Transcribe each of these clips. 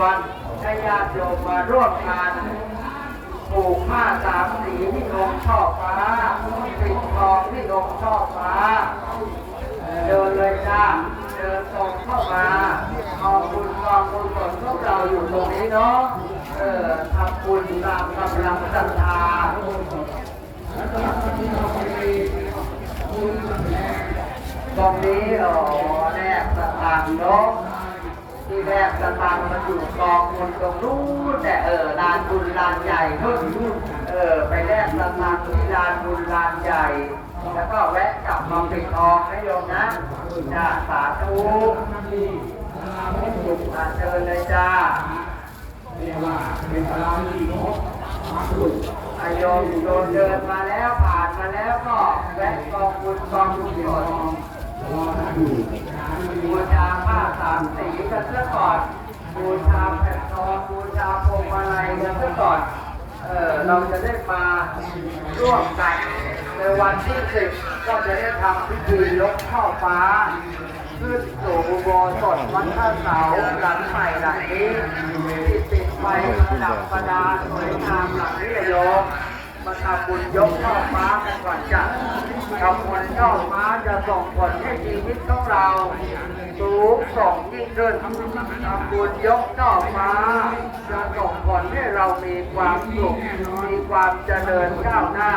วนให้ญาติโยมมาร่วมงานปลูกผ้าสามสีที่องค์ช่อฟ้าปิดทองที่องค์ช่อฟ้า เดินเลยจ้าเดินตรงเข้ามาขอบคุณกองบุญสนพวกเราอยู่ตรงนี้เนาะเออทำบุญตามกำลังศรัทธาตรงนี้อ๋อแรกสตางค์เนาะ แรกสตางค์มันอยู่กองบนตรงนู้นแต่เออลานบุญลานใหญ่นู่นเออไปแรกสตางค์ที่ลานบุญลานใหญ่ แล้วก็แวะกลับมาปิดทองนะโยมนะจ้าสาธุมาเชิญเลยจ้าเรียกว่าเป็นตารางที่ครบมาสุดอายมโยมเดินมาแล้วผ่านมาแล้วก็แวะกองบุญกองบุญก่อนรอท่านอยู่ บูชาผ้าสามสีกันซะก่อนบูชาแผ่นทองบูชาพวงมาลัยกันซะก่อน เออเราจะได้มาร่วมกันในวันที่สิบก็จะได้ทำพิธียกช่อฟ้าขึ้นสู่อุโบสถวัดท่าเสาหลังใหม่หลังนี้ที่ติดไฟประดับประดาสวยงามหลัง มาทำบุญยกช่อฟ้ากันก่อนจ้ะทำบุญช่อฟ้าจะส่งผลให้ชีวิตของเรา สูงส่งยิ่งขึ้นทำบุญยกช่อฟ้า จะส่งผลให้เรามีความสุขมีความเจริญก้าวหน้า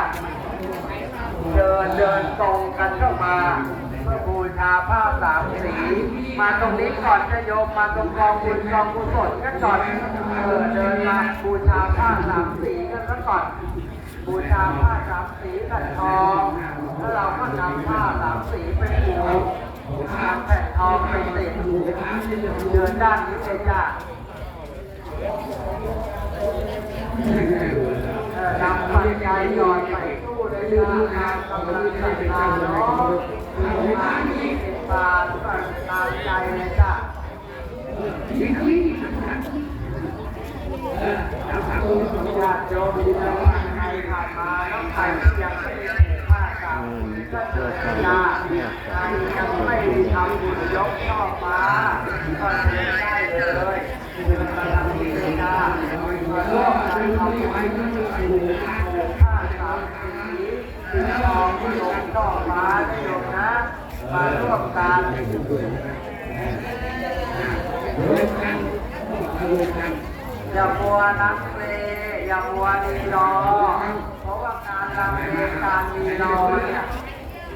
เดินเดินตรงกันเข้ามาเพื่อบูชาผ้าสามสี มาตรงนี้ก่อนจะโยมมาตรงกองบุญกองกุศลกันก่อนเออเดินมาบูชาผ้าสามสีกันก่อน บูชาผ้าสามสีกันทองแล้วเราก็นำผ้าสามสีไปผูกนำแผ่นทองไปติดเดินด้านนี้เลยจ้าเอ่อนำปัจจัยหยอนใส่ตู้เลยนะงานกำลังจัดงานเนาะมีงานยี่สิบบาทก็ตามใจเลยจ้ะญาติโยมที่เราใครผ่าน มาแล้วใครที่ยังไม่ได้ผ้าสามสีก็เชิญญาติใครยังไม่ทำยกช่อฟ้าก็เชิญได้เลยกำลังดีเลยนะมาร่วมกันทำบุญผ้าสามสีสีทองที่ลงช่อฟ้าได้โยมนะมาร่วมกัน อย่ามัวลังเลอย่ามัวลีรอเพราะว่าการลังเลการลีรอเนี่ย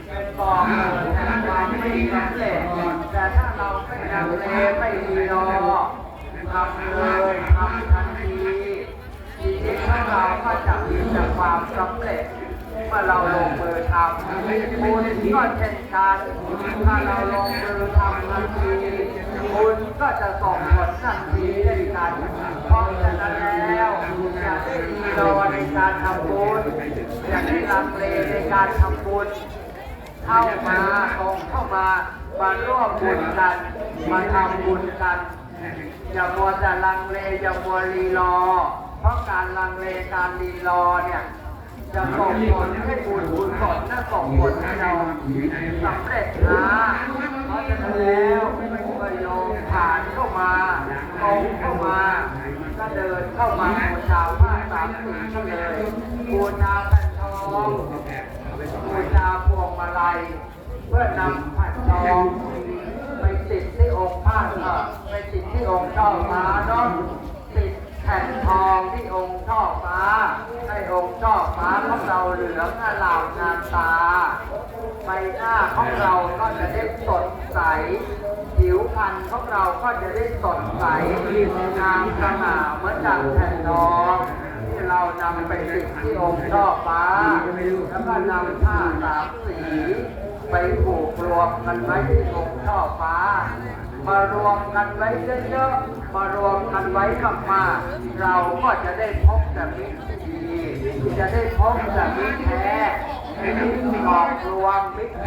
เป็นบอกเกิดแห่งความไม่สำเร็จแต่ถ้าเราไม่ลังเลไม่ลีรอทำเลยทำทันทีชีวิตของเราก็จะมีแต่ความสำเร็จเมื่อเราลงมือทำบุญก็เช่นกันถ้าเราลงมือทำทันทีบุญก็จะส่งผลทันทีเช่นกัน เพราะฉะนั้นแล้วอย่าได้มี รอในการทำบุญอย่าได้ลังเลในการทำบุญเข้ามาตรงเข้ามามาร่วมบุญกันมาทำบุญกัน อย่ามัวแต่ลังเลอย่ามัวรีรอ เพราะการลังเลการรีรอเนี่ยจะส่งผลให้บุญบุญสดน่ะส่งผลให้เราสำเร็จนะเพราะฉะนั้นแล้วเมื่อโยมผ่านเข้ามาตรงเข้ามา เดินเข้ามาบูชาผ้าสามสีก็เลยบูชาแผ่นทองบูชาพวงมาลัย เพื่อนำแผ่นทองไปติดที่องค์ผ้าเออไปติดที่องค์ช่อฟ้าเนาะติดแผ่นทองที่องค์ช่อฟ้าให้องค์ช่อฟ้าของเราเหลืองอลามงามตาใบหน้าของเราก็จะได้สดใส ผิวพรรณของเราก็จะได้สดใสงามสง่าเหมือนดังแผ่นทองที่เรานำไปติดที่องค์ช่อฟ้าแล้วก็นำผ้าสามสีไปผูกรวมกันไว้ที่องค์ช่อฟ้ามารวมกันไว้เยอะๆ มารวมกันไว้มากๆเราก็จะได้พบแต่มิตรที่ดี จะได้พบแต่มิตรแท้มิตรหลอกลวงมิตร